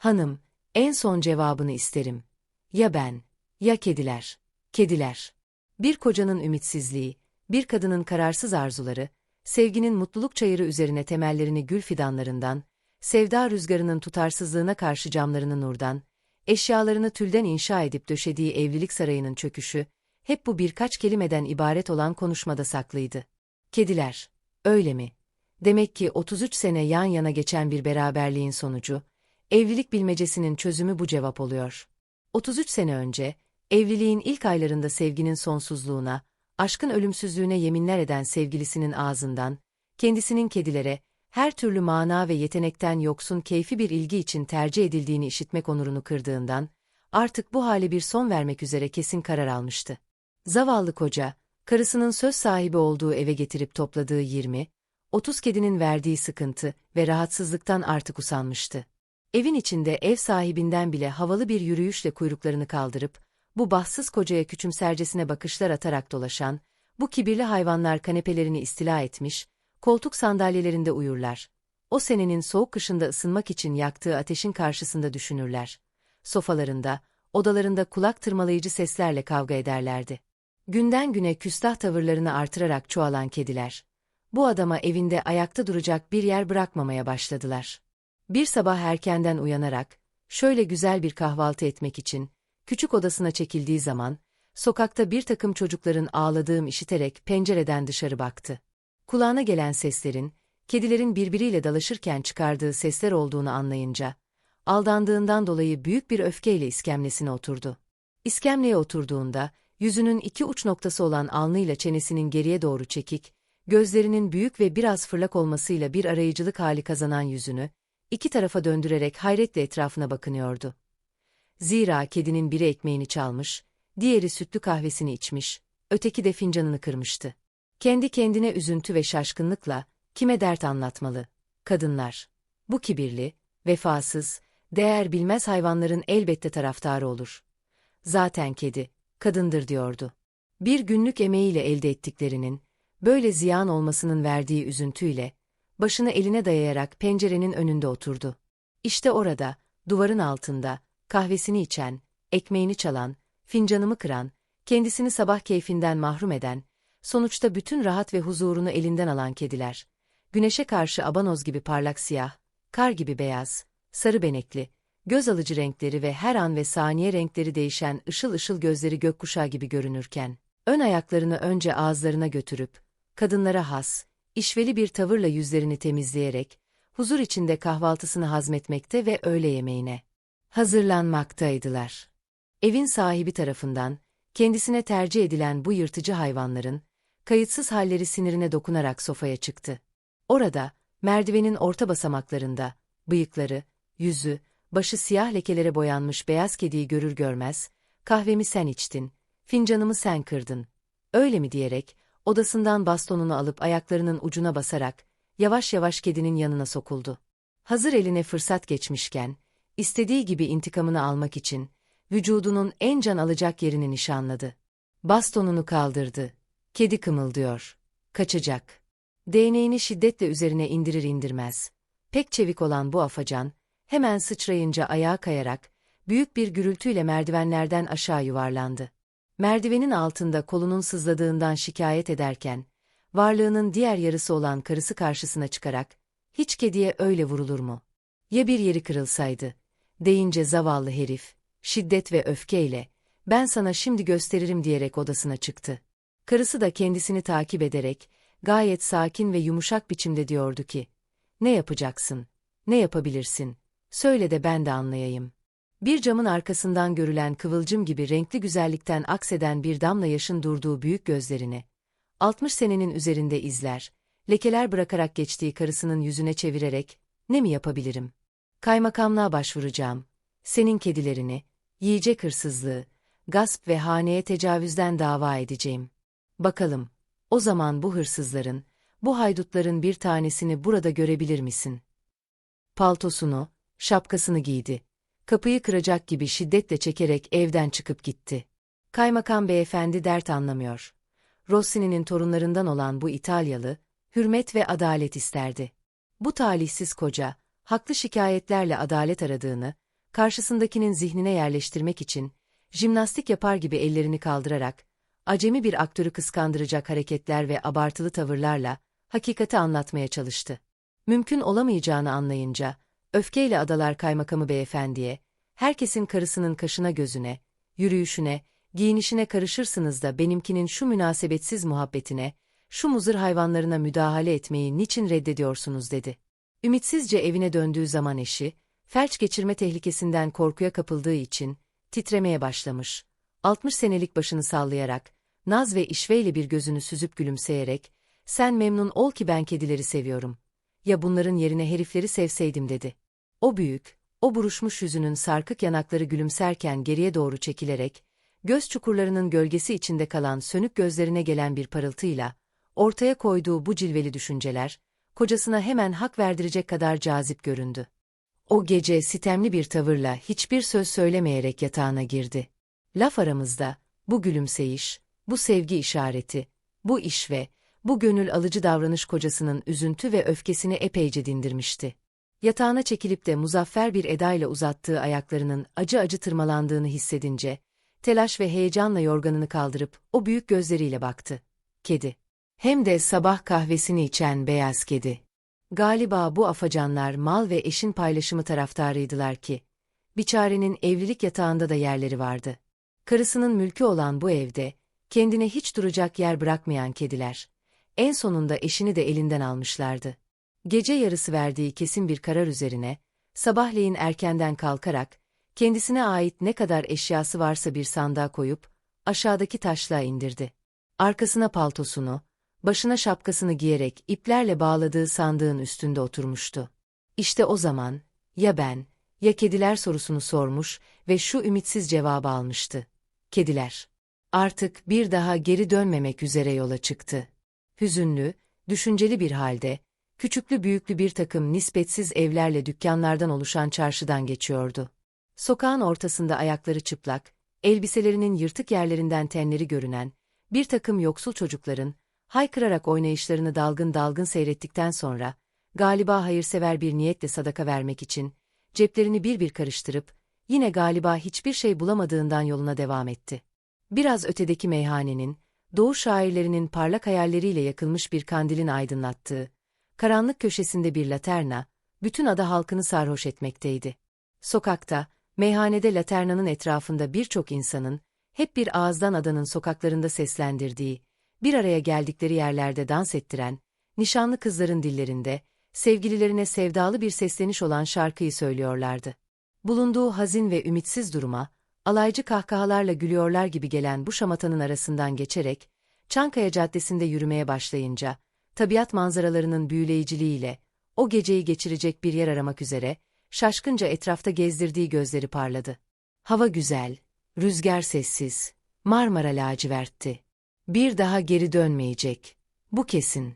Hanım, en son cevabını isterim. Ya ben, ya kediler. Kediler. Bir kocanın ümitsizliği, bir kadının kararsız arzuları, sevginin mutluluk çayırı üzerine temellerini gül fidanlarından, sevda rüzgarının tutarsızlığına karşı camlarını nurdan, eşyalarını tülden inşa edip döşediği evlilik sarayının çöküşü, hep bu birkaç kelimeden ibaret olan konuşmada saklıydı. Kediler, öyle mi? Demek ki 33 sene yan yana geçen bir beraberliğin sonucu, evlilik bilmecesinin çözümü bu cevap oluyor. 33 sene önce, evliliğin ilk aylarında sevginin sonsuzluğuna, aşkın ölümsüzlüğüne yeminler eden sevgilisinin ağzından, kendisinin kedilere, her türlü mana ve yetenekten yoksun keyfi bir ilgi için tercih edildiğini işitmek onurunu kırdığından, artık bu hale bir son vermek üzere kesin karar almıştı. Zavallı koca, karısının söz sahibi olduğu eve getirip topladığı 20, 30 kedinin verdiği sıkıntı ve rahatsızlıktan artık usanmıştı. Evin içinde ev sahibinden bile havalı bir yürüyüşle kuyruklarını kaldırıp, bu bahtsız kocaya küçümsercesine bakışlar atarak dolaşan, bu kibirli hayvanlar kanepelerini istila etmiş, koltuk sandalyelerinde uyurlar. O senenin soğuk kışında ısınmak için yaktığı ateşin karşısında düşünürler. Sofalarında, odalarında kulak tırmalayıcı seslerle kavga ederlerdi. Günden güne küstah tavırlarını artırarak çoğalan kediler, bu adama evinde ayakta duracak bir yer bırakmamaya başladılar. Bir sabah erkenden uyanarak, şöyle güzel bir kahvaltı etmek için, küçük odasına çekildiği zaman, sokakta bir takım çocukların ağladığım işiterek pencereden dışarı baktı. Kulağına gelen seslerin, kedilerin birbiriyle dalaşırken çıkardığı sesler olduğunu anlayınca, aldandığından dolayı büyük bir öfkeyle iskemlesine oturdu. İskemleye oturduğunda, yüzünün iki uç noktası olan alnıyla çenesinin geriye doğru çekik, gözlerinin büyük ve biraz fırlak olmasıyla bir arayıcılık hali kazanan yüzünü, iki tarafa döndürerek hayretle etrafına bakınıyordu. Zira kedinin biri ekmeğini çalmış, diğeri sütlü kahvesini içmiş, öteki de fincanını kırmıştı. Kendi kendine üzüntü ve şaşkınlıkla, kime dert anlatmalı? Kadınlar. Bu kibirli, vefasız, değer bilmez hayvanların elbette taraftarı olur. Zaten kedi, kadındır diyordu. Bir günlük emeğiyle elde ettiklerinin, böyle ziyan olmasının verdiği üzüntüyle, başını eline dayayarak pencerenin önünde oturdu. İşte orada, duvarın altında, kahvesini içen, ekmeğini çalan, fincanımı kıran, kendisini sabah keyfinden mahrum eden, sonuçta bütün rahat ve huzurunu elinden alan kediler. Güneşe karşı abanoz gibi parlak siyah, kar gibi beyaz, sarı benekli, göz alıcı renkleri ve her an ve saniye renkleri değişen ışıl ışıl gözleri gökkuşağı gibi görünürken, ön ayaklarını önce ağızlarına götürüp, kadınlara has, işveli bir tavırla yüzlerini temizleyerek, huzur içinde kahvaltısını hazmetmekte ve öğle yemeğine hazırlanmaktaydılar. Evin sahibi tarafından, kendisine tercih edilen bu yırtıcı hayvanların, kayıtsız halleri sinirine dokunarak sofaya çıktı. Orada, merdivenin orta basamaklarında, bıyıkları, yüzü, başı siyah lekelere boyanmış beyaz kediyi görür görmez, kahvemi sen içtin, fincanımı sen kırdın, öyle mi diyerek, odasından bastonunu alıp ayaklarının ucuna basarak, yavaş yavaş kedinin yanına sokuldu. Hazır eline fırsat geçmişken, istediği gibi intikamını almak için, vücudunun en can alacak yerini nişanladı. Bastonunu kaldırdı. Kedi kımıldıyor. Kaçacak. Değneğini şiddetle üzerine indirir indirmez. Pek çevik olan bu afacan, hemen sıçrayınca ayağa kayarak, büyük bir gürültüyle merdivenlerden aşağı yuvarlandı. Merdivenin altında kolunun sızladığından şikayet ederken, varlığının diğer yarısı olan karısı karşısına çıkarak, hiç kediye öyle vurulur mu? Ya bir yeri kırılsaydı? Deyince zavallı herif, şiddet ve öfkeyle, ben sana şimdi gösteririm diyerek odasına çıktı. Karısı da kendisini takip ederek, gayet sakin ve yumuşak biçimde diyordu ki, ne yapacaksın, ne yapabilirsin, söyle de ben de anlayayım. Bir camın arkasından görülen kıvılcım gibi renkli güzellikten akseden bir damla yaşın durduğu büyük gözlerini, 60 senenin üzerinde izler, lekeler bırakarak geçtiği karısının yüzüne çevirerek, ne mi yapabilirim? Kaymakamlığa başvuracağım. Senin kedilerini, yiyecek hırsızlığı, gasp ve haneye tecavüzden dava edeceğim. Bakalım, o zaman bu hırsızların, bu haydutların bir tanesini burada görebilir misin? Paltosunu, şapkasını giydi. Kapıyı kıracak gibi şiddetle çekerek evden çıkıp gitti. Kaymakam beyefendi dert anlamıyor. Rossini'nin torunlarından olan bu İtalyalı, hürmet ve adalet isterdi. Bu talihsiz koca, haklı şikayetlerle adalet aradığını, karşısındakinin zihnine yerleştirmek için, jimnastik yapar gibi ellerini kaldırarak, acemi bir aktörü kıskandıracak hareketler ve abartılı tavırlarla, hakikati anlatmaya çalıştı. Mümkün olamayacağını anlayınca, öfkeyle adalar kaymakamı beyefendiye, herkesin karısının kaşına gözüne, yürüyüşüne, giyinişine karışırsınız da benimkinin şu münasebetsiz muhabbetine, şu muzır hayvanlarına müdahale etmeyi niçin reddediyorsunuz dedi. Ümitsizce evine döndüğü zaman eşi, felç geçirme tehlikesinden korkuya kapıldığı için, titremeye başlamış. 60 senelik başını sallayarak, naz ve işveyle bir gözünü süzüp gülümseyerek, sen memnun ol ki ben kedileri seviyorum. Ya bunların yerine herifleri sevseydim dedi. O büyük, o buruşmuş yüzünün sarkık yanakları gülümserken geriye doğru çekilerek, göz çukurlarının gölgesi içinde kalan sönük gözlerine gelen bir parıltıyla, ortaya koyduğu bu cilveli düşünceler, kocasına hemen hak verdirecek kadar cazip göründü. O gece sitemli bir tavırla hiçbir söz söylemeyerek yatağına girdi. Laf aramızda, bu gülümseyiş, bu sevgi işareti, bu iş ve bu gönül alıcı davranış kocasının üzüntü ve öfkesini epeyce dindirmişti. Yatağına çekilip de muzaffer bir edayla uzattığı ayaklarının acı acı tırmalandığını hissedince, telaş ve heyecanla yorganını kaldırıp o büyük gözleriyle baktı. Kedi. Hem de sabah kahvesini içen beyaz kedi. Galiba bu afacanlar mal ve eşin paylaşımı taraftarıydılar ki, biçarenin evlilik yatağında da yerleri vardı. Karısının mülkü olan bu evde, kendine hiç duracak yer bırakmayan kediler, en sonunda eşini de elinden almışlardı. Gece yarısı verdiği kesin bir karar üzerine, sabahleyin erkenden kalkarak, kendisine ait ne kadar eşyası varsa bir sandığa koyup, aşağıdaki taşlığa indirdi. Arkasına paltosunu, başına şapkasını giyerek iplerle bağladığı sandığın üstünde oturmuştu. İşte o zaman, ya ben, ya kediler sorusunu sormuş ve şu ümitsiz cevabı almıştı. Kediler. Artık bir daha geri dönmemek üzere yola çıktı. Hüzünlü, düşünceli bir halde, küçüklü büyüklü bir takım nispetsiz evlerle dükkanlardan oluşan çarşıdan geçiyordu. Sokağın ortasında ayakları çıplak, elbiselerinin yırtık yerlerinden tenleri görünen, bir takım yoksul çocukların, haykırarak oynayışlarını dalgın dalgın seyrettikten sonra, galiba hayırsever bir niyetle sadaka vermek için, ceplerini bir bir karıştırıp, yine galiba hiçbir şey bulamadığından yoluna devam etti. Biraz ötedeki meyhanenin, doğu şairlerinin parlak hayalleriyle yakılmış bir kandilin aydınlattığı, karanlık köşesinde bir laterna, bütün ada halkını sarhoş etmekteydi. Sokakta, meyhanede laternanın etrafında birçok insanın, hep bir ağızdan adanın sokaklarında seslendirdiği, bir araya geldikleri yerlerde dans ettiren, nişanlı kızların dillerinde, sevgililerine sevdalı bir sesleniş olan şarkıyı söylüyorlardı. Bulunduğu hazin ve ümitsiz duruma, alaycı kahkahalarla gülüyorlar gibi gelen bu şamatanın arasından geçerek, Çankaya Caddesi'nde yürümeye başlayınca, tabiat manzaralarının büyüleyiciliğiyle, o geceyi geçirecek bir yer aramak üzere, şaşkınca etrafta gezdirdiği gözleri parladı. Hava güzel, rüzgar sessiz, Marmara lacivertti. Bir daha geri dönmeyecek. Bu kesin.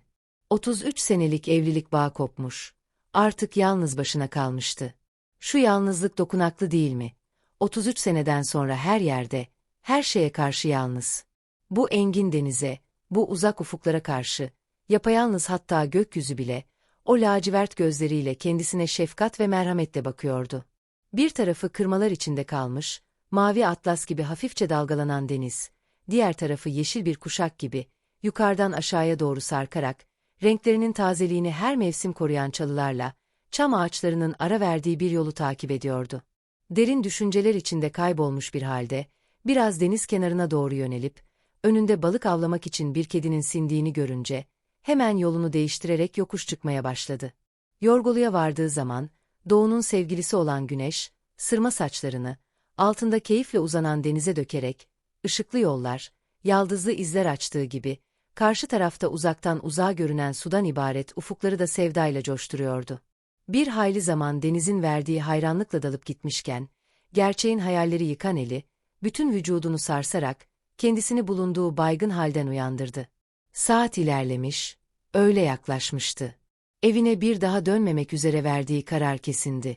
33 senelik evlilik bağ kopmuş. Artık yalnız başına kalmıştı. Şu yalnızlık dokunaklı değil mi? 33 seneden sonra her yerde, her şeye karşı yalnız. Bu engin denize, bu uzak ufuklara karşı, yapayalnız hatta gökyüzü bile, o lacivert gözleriyle kendisine şefkat ve merhametle bakıyordu. Bir tarafı kırmalar içinde kalmış, mavi atlas gibi hafifçe dalgalanan deniz, diğer tarafı yeşil bir kuşak gibi, yukarıdan aşağıya doğru sarkarak, renklerinin tazeliğini her mevsim koruyan çalılarla, çam ağaçlarının ara verdiği bir yolu takip ediyordu. Derin düşünceler içinde kaybolmuş bir halde, biraz deniz kenarına doğru yönelip, önünde balık avlamak için bir kedinin sindiğini görünce, hemen yolunu değiştirerek yokuş çıkmaya başladı. Yorgoluya vardığı zaman, doğunun sevgilisi olan güneş, sırma saçlarını, altında keyifle uzanan denize dökerek, ışıklı yollar, yaldızlı izler açtığı gibi, karşı tarafta uzaktan uzağa görünen sudan ibaret ufukları da sevdayla coşturuyordu. Bir hayli zaman denizin verdiği hayranlıkla dalıp gitmişken, gerçeğin hayalleri yıkan eli, bütün vücudunu sarsarak, kendisini bulunduğu baygın halden uyandırdı. Saat ilerlemiş, öyle yaklaşmıştı. Evine bir daha dönmemek üzere verdiği karar kesindi.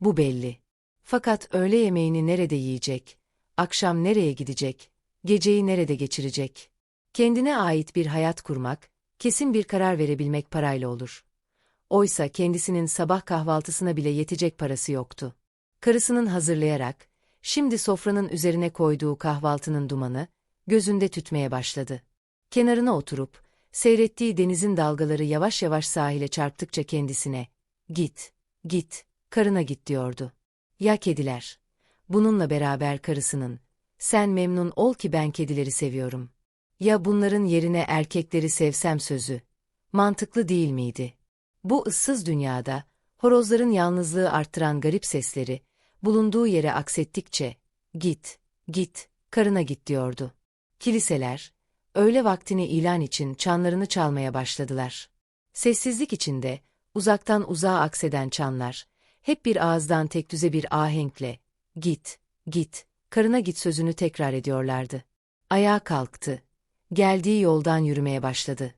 Bu belli. Fakat öğle yemeğini nerede yiyecek, akşam nereye gidecek, geceyi nerede geçirecek? Kendine ait bir hayat kurmak, kesin bir karar verebilmek parayla olur. Oysa kendisinin sabah kahvaltısına bile yetecek parası yoktu. Karısının hazırlayarak, şimdi sofranın üzerine koyduğu kahvaltının dumanı, gözünde tütmeye başladı. Kenarına oturup, seyrettiği denizin dalgaları yavaş yavaş sahile çarptıkça kendisine, git, git, karına git diyordu. Ya kediler? Bununla beraber karısının, sen memnun ol ki ben kedileri seviyorum. Ya bunların yerine erkekleri sevsem sözü, mantıklı değil miydi? Bu ıssız dünyada, horozların yalnızlığı arttıran garip sesleri, bulunduğu yere aksettikçe, git, git, karına git diyordu. Kiliseler, öğle vaktini ilan için çanlarını çalmaya başladılar. Sessizlik içinde, uzaktan uzağa akseden çanlar, hep bir ağızdan tek düze bir ahenkle, git, git, karına git sözünü tekrar ediyorlardı. Ayağa kalktı. Geldiği yoldan yürümeye başladı.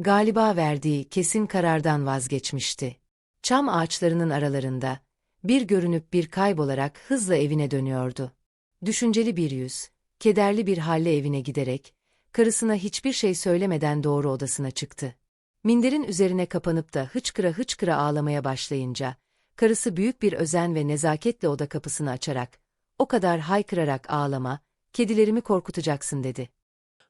Galiba verdiği kesin karardan vazgeçmişti. Çam ağaçlarının aralarında, bir görünüp bir kaybolarak hızla evine dönüyordu. Düşünceli bir yüz, kederli bir halle evine giderek, karısına hiçbir şey söylemeden doğru odasına çıktı. Minderin üzerine kapanıp da hıçkıra hıçkıra ağlamaya başlayınca, karısı büyük bir özen ve nezaketle oda kapısını açarak, o kadar haykırarak ağlama, kedilerimi korkutacaksın dedi.